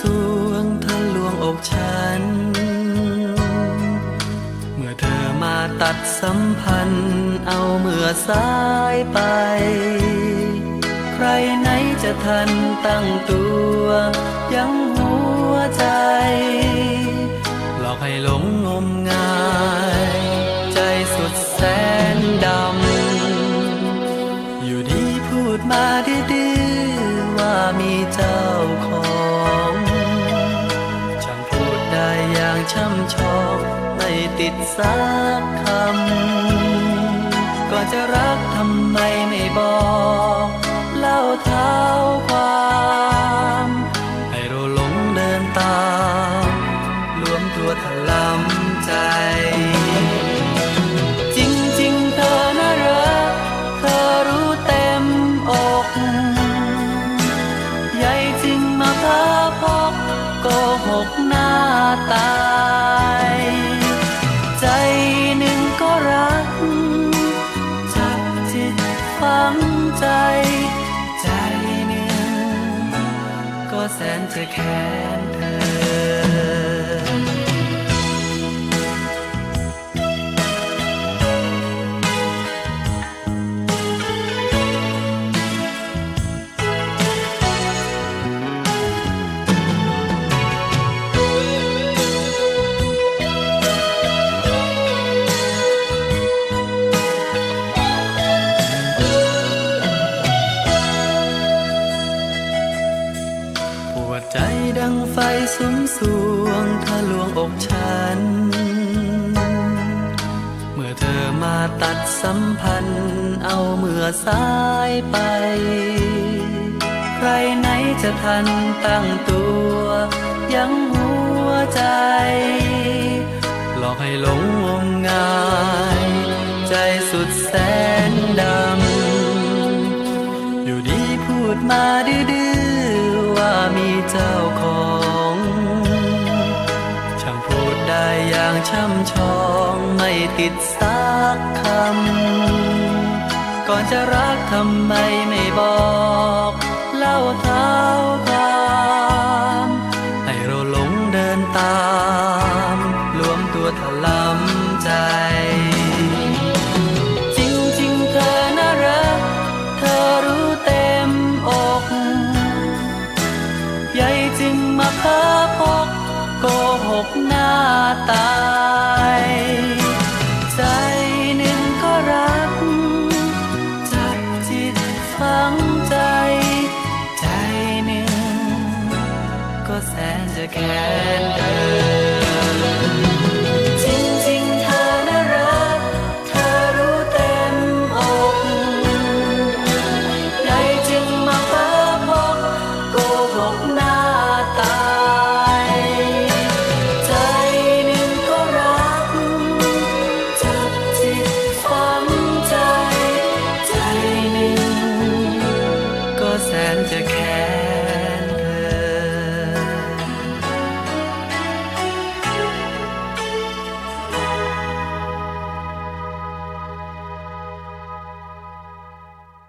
สวงทะลวงอกฉัน เมื่อเธอมาตัดสัมพันธ์ เอาเมื่อสายไป ใครไหนจะทันตั้งตัว ยังหัวใจ หลอกให้หลงงมงาย ใจสุดแสนดำ อยู่ดีพูดมาดื้อว่ามีเจ้า ติดสักคำก่อนจะรักทำไมไม่บอก เล่าเท้าความให้เราหลงเดินตามรวมตัวถลำใจ จริงๆเธอน่ารัก เธอรู้เต็มอกใหญ่จริงมาพาพกโกหกหน้าตา ใจ ใจหนึ่งก็แสนจะแค้น สุมสวงทะลวงอกฉัน เมื่อเธอมาตัดสัมพันธ์ เอาเมื่อสายไป ใครไหนจะทันตั้งตัว ยังหัวใจ หลอกให้หลงงมงาย ใจสุดแสนดำ อยู่ดีพูดมาดื้อว่ามีเจ้าของ ช่ำชองไม่ติดสักคำ ก่อนจะรักทำไมไม่บอก เล่าเท้าความให้เราหลงเดินตามรวมตัวถลำใจ จริงๆเธอน่ารัก เธอรู้เต็มอก ใหญ่จริงมาพาพกโก หกหน้าตาย ใจหนึ่งก็รัก จับจิตฝังใจ ใจหนึ่งก็แสนจะแค้นเธอ